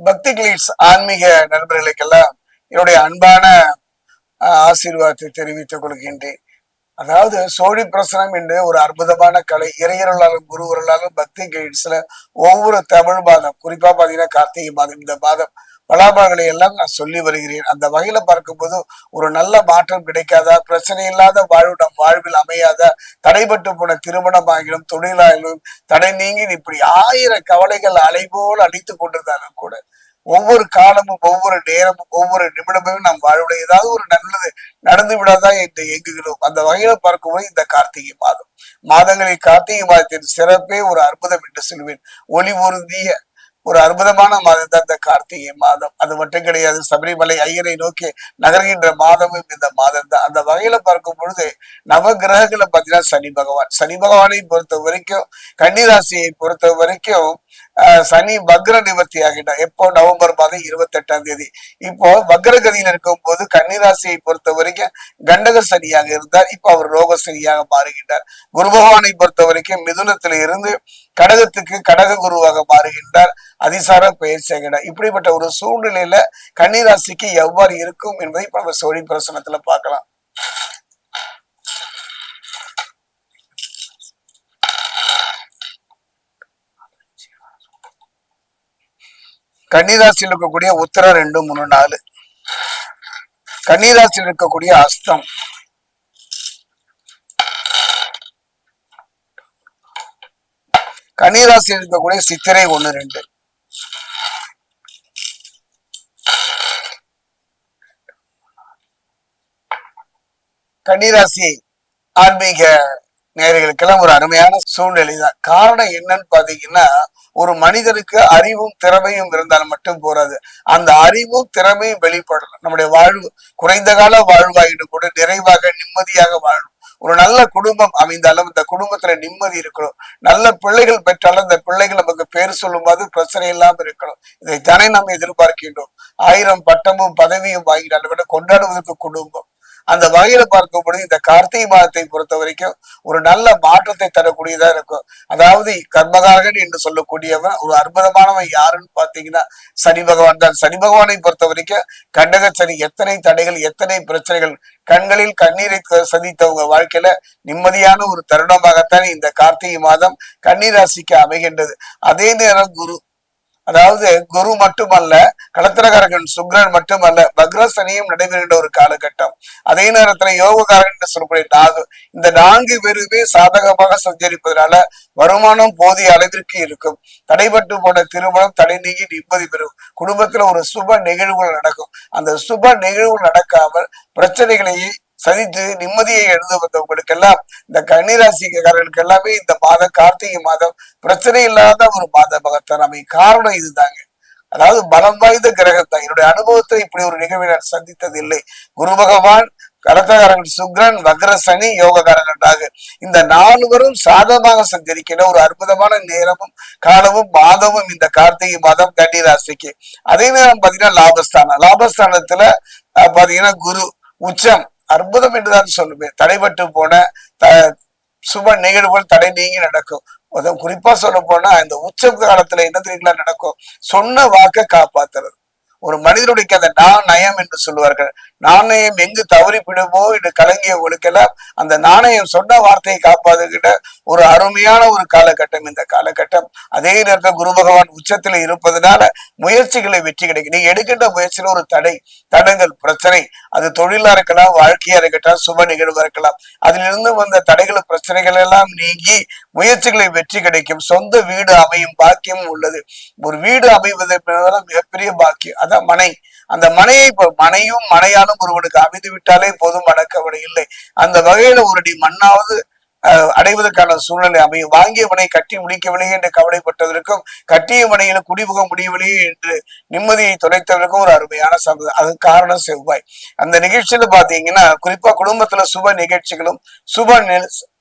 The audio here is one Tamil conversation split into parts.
பக்தி கிளீட்ஸ் ஆன்மீக நண்பர்களுக்கெல்லாம் என்னுடைய அன்பான ஆஹ், ஆசீர்வாதத்தை தெரிவித்துக் கொள்கின்றேன். அதாவது சோழி பிரசனம் என்று ஒரு அற்புதமான கலை இறையர்களாலும் குருவர்களாலும் பக்தி கிளீட்ஸ்ல ஒவ்வொரு தமிழ் மாதம் குறிப்பா பாத்தீங்கன்னா கார்த்திகை மாதம் இந்த மாதம் பலாபலங்களை எல்லாம் நான் சொல்லி வருகிறேன். அந்த வகையில பார்க்கும்போது ஒரு நல்ல மாற்றம் கிடைக்காதா? பிரச்சனை இல்லாத வாழ்வு நம் வாழ்வில் அமையாத? தடைபட்டு போன திருமணம் ஆகிலும் தொழிலாகிலும் தடை நீங்கி இப்படி ஆயிர கவலைகள் அலைபோல் அடித்து கொண்டிருந்தாலும் கூட ஒவ்வொரு காலமும் ஒவ்வொரு நேரமும் ஒவ்வொரு நிமிடமும் நம் வாழ்வுடைய ஏதாவது ஒரு நல்லது நடந்து விடாதா என்று எங்குகிறோம் அந்த வகையில பார்க்கும்போது இந்த கார்த்திகை மாதம். மாதங்களில் கார்த்திகை மாதத்தின் சிறப்பே ஒரு அற்புதம் என்று சொல்வேன். ஒளி பொருந்திய ஒரு அற்புதமான மாதம் தான் இந்த கார்த்திகை மாதம். அது மட்டும் கிடையாது சபரிமலை ஐயரை நோக்கி நகர்கின்ற மாதமும் இந்த மாதம் தான். அந்த வகையில பார்க்கும் பொழுது நவ கிரகங்களை பார்த்தீங்கன்னா சனி பகவான். சனி பகவானை பொறுத்த வரைக்கும் கன்னிராசியை பொறுத்த வரைக்கும் சனி வக்ர நிவர்த்தி ஆகிட்டார். எப்போ? நவம்பர் மாதம் இருபத்தி எட்டாம் தேதி. இப்போ வக்ரகதியில் இருக்கும் போது கன்னிராசியை பொறுத்த வரைக்கும் கண்டக சனியாக இருந்தார். இப்போ அவர் ரோக சனியாக மாறுகின்றார். குரு பகவானை பொறுத்த வரைக்கும் மிதுனத்தில் இருந்து கடகத்துக்கு கடக குருவாக மாறுகின்றார். அதிசார பயிற்சி ஆகின்றார் இப்படிப்பட்ட ஒரு சூழ்நிலையில கன்னிராசிக்கு எவ்வாறு இருக்கும் என்பதை இப்ப நம்ம சோழி பிரசனத்துல பார்க்கலாம். கன்னிராசியில் இருக்கக்கூடிய உத்தரம் ரெண்டு மூணு நாலு. கன்னிராசியில் இருக்கக்கூடிய அஸ்தம். கன்னிராசியில் இருக்கக்கூடிய சித்திரை ஒண்ணு ரெண்டு. கன்னிராசி ஆன்மீக நேர்களுக்கெல்லாம் ஒரு அருமையான சூழ்நிலை தான் காரணம் என்னன்னு பாத்தீங்கன்னா ஒரு மனிதனுக்கு அறிவும் திறமையும் இருந்தால் மட்டும் போறாது அந்த அறிவும் திறமையும் வெளிப்படணும். நம்முடைய வாழ்வு குறைந்த கால வாழ்வாயிடும் கூட நிறைவாக நிம்மதியாக வாழும். ஒரு நல்ல குடும்பம் அமைந்தாலும் இந்த குடும்பத்துல நிம்மதி இருக்கணும். நல்ல பிள்ளைகள் பெற்றாலும் அந்த பிள்ளைகள் நமக்கு பேர் சொல்லும் போது பிரச்சனை இல்லாம இருக்கணும். இதைத்தானே நாம் எதிர்பார்க்கின்றோம். ஆயிரம் பட்டமும் பதவியும் வாங்கினாலும் விட கொண்டாடுவதற்கு குடும்பம். அந்த வகையில பார்க்கும் பொழுது இந்த கார்த்திகை மாதத்தை பொறுத்த வரைக்கும் ஒரு நல்ல மாற்றத்தை தரக்கூடியதா இருக்கும். அதாவது கர்மகாரகன் என்று சொல்லக்கூடியவன் ஒரு அற்புதமானவன் யாருன்னு பாத்தீங்கன்னா சனி பகவான் தான். சனி பகவானை பொறுத்த வரைக்கும் கண்டக சனி எத்தனை தடைகள் எத்தனை பிரச்சனைகள் கண்களில் கண்ணீரை சந்தித்தவங்க வாழ்க்கையில நிம்மதியான ஒரு தருணமாகத்தான் இந்த கார்த்திகை மாதம் கன்னிராசிக்கு அமைகின்றது. அதே நேரம் குரு அதாவது குரு மட்டுமல்ல களத்திரகாரகன் சுக்ரன் மட்டுமல்ல பக்ரசனியும் நடைபெறுகின்ற ஒரு காலகட்டம். அதே நேரத்துல யோககாரகன் என்று சொல்லக்கூடிய நாகு இந்த நான்கு பேருமே சாதகமாக சஞ்சரிப்பதனால வருமானம் போதிய அளவிற்கு இருக்கும். தடைபட்டு போன திருமணம் தடை நீங்கி நிம்மதி பெறும். குடும்பத்துல ஒரு சுப நிகழ்வுகள் நடக்கும். அந்த சுப நிகழ்வு நடக்காமல் பிரச்சனைகளையே சதித்து நிம்மதியை எழுத வந்தவங்களுக்கு எல்லாம் இந்த கன்னிராசிக்காரர்களுக்கு எல்லாமே இந்த மாதம் கார்த்திகை மாதம் பிரச்சனை இல்லாத ஒரு மாதமாகத்தான் அமை காரணம் இதுதாங்க. அதாவது பலம் வாய்ந்த கிரகம் தான். என்னுடைய அனுபவத்தை இப்படி ஒரு நிகழ்வை நான் சந்தித்தது இல்லை குரு பகவான் கரத்தகாரங்கள் சுக்ரன் வக்ரசனி யோககாரகனாக இந்த நால்வரும் சாதகமாக சஞ்சரிக்கிற ஒரு அற்புதமான நேரமும் காலமும் மாதமும் இந்த கார்த்திகை மாதம் கன்னி ராசிக்கு அதே நேரம் பாத்தீங்கன்னா லாபஸ்தானம். லாபஸ்தானத்துல பாத்தீங்கன்னா குரு உச்சம். அற்புதம் என்றுதான் சொல்லுவேன் தடைபட்டு போன த- சுப நிகழ்வுகள் தடை நீங்கி நடக்கும். அதுவும் குறிப்பா சொல்ல போனா இந்த உச்ச காலத்துல என்ன தெரியுங்களா நடக்கும்? சொன்ன வாக்க காப்பாத்துறது. ஒரு மனிதனுடைய அந்த நான் நயம் என்று சொல்லுவார்கள். நாணயம் எங்கு தவறி விடுமோ என்று கலங்கியவர்களுக்கெல்லாம் அந்த நாணயம் சொன்ன வார்த்தையை காப்பாதுகிட்ட ஒரு அருமையான ஒரு காலகட்டம் இந்த காலகட்டம். அதே நேரத்தில் குரு பகவான் உச்சத்துல இருப்பதனால முயற்சிகளை வெற்றி கிடைக்கும். நீங்க எடுக்கின்ற முயற்சியில ஒரு தடை தடங்கள் பிரச்சனை. அது தொழிலா இருக்கலாம் வாழ்க்கையா இருக்கட்டும் சுப நிகழ்வா இருக்கலாம். அதிலிருந்து வந்த தடைகள் பிரச்சனைகள் எல்லாம் நீங்கி முயற்சிகளை வெற்றி கிடைக்கும். சொந்த வீடு அமையும் பாக்கியமும் உள்ளது. ஒரு வீடு அமைவதற்கு மிகப்பெரிய பாக்கியம். அதான் மனை. அந்த மனையை மனையும் மனையான ஒருவனுக்கு அமைந்து விட்டாலே போதும் அடக்கவடை இல்லை அந்த வகையில ஒரு அடி மண்ணாவது அடைவதற்கான சூழ்நிலை அமையும். வாங்கிய மனை கட்டி முடிக்கவில்லையே என்று கவலைப்பட்டதற்கும் கட்டிய மனையில குடிபுக முடியவில்லையே என்று நிம்மதியை தொலைத்தவருக்கும் ஒரு அருமையான சம்பதம் அது காரணம் செவ்வாய். அந்த நிகழ்ச்சியில பாத்தீங்கன்னா குறிப்பா குடும்பத்துல சுப நிகழ்ச்சிகளும் சுப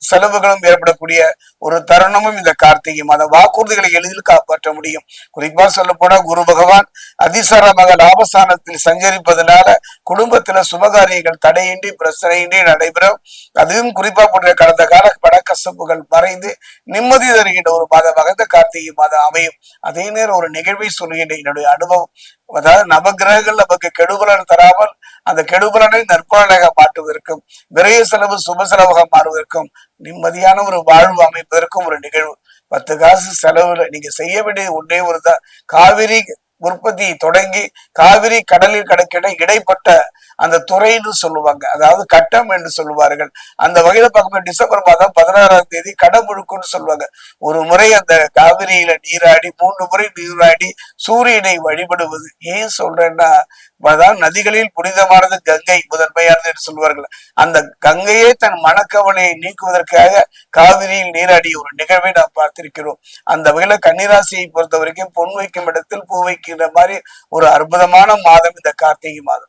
செலவுகளும் ஏற்படக்கூடிய ஒரு தருணமும் இந்த கார்த்திகை மாதம் வாக்குறுதிகளை எளிதில் காப்பாற்ற முடியும். குறிப்பா சொல்ல போனா குரு பகவான் அதிசாரமாக லாபஸ்தானத்தில் சஞ்சரிப்பதனால குடும்பத்துல சுபகாரியங்கள் தடையின்றி பிரச்சனையின்றி நடைபெறும். அதுவும் குறிப்பா போன்ற கடந்த கால கசப்புகள் மறைந்து நிம்மதி தருகின்ற ஒரு மாதமாக இந்த கார்த்திகை மாதம் அமையும். அதே நேரம் ஒரு நிகழ்வை சொல்கின்ற என்னுடைய அனுபவம். அதாவது நவகிரகங்கள் நமக்கு கெடுபலன் தராமல் அந்த கெடுபலனை நற்பலனாக மாற்றுவதற்கும் விரைய செலவு சுப செலவாக மாறுவதற்கும் நிம்மதியான ஒரு வாழ்வு அமைப்பதற்கும் ஒரு நிகழ்வு. பத்து காசு செலவுல நீங்க செய்ய வேண்டியது ஒன்றே ஒரு தான் காவிரி உற்பத்தி தொடங்கி காவிரி கடலில் கிடக்கிற இடைப்பட்ட அந்த துறைன்னு சொல்லுவாங்க. அதாவது கட்டம் என்று சொல்லுவார்கள். அந்த வகையில பார்க்கும்போது டிசம்பர் மாதம் பதினாறாம் தேதி கடமுழுக்குன்னு சொல்லுவாங்க. ஒரு முறை அந்த காவிரியில நீராடி மூன்று முறை நீராடி சூரியனை வழிபடுவது. ஏன் சொல்றேன்னா அதான் நதிகளில் புனிதமானது கங்கை முதன்மையானது என்று சொல்வார்கள் அந்த கங்கையே தன் மனக்கவலையை நீக்குவதற்காக காவிரியில் நீராடிய ஒரு நிகழ்வை நாம் பார்த்திருக்கிறோம். அந்த வகையில கன்னிராசியை பொறுத்த வரைக்கும் பொன் வைக்கும் இடத்தில் பூ இருக்கின்ற மாதிரி ஒரு அற்புதமான மாதம் இந்த கார்த்திகை மாதம்.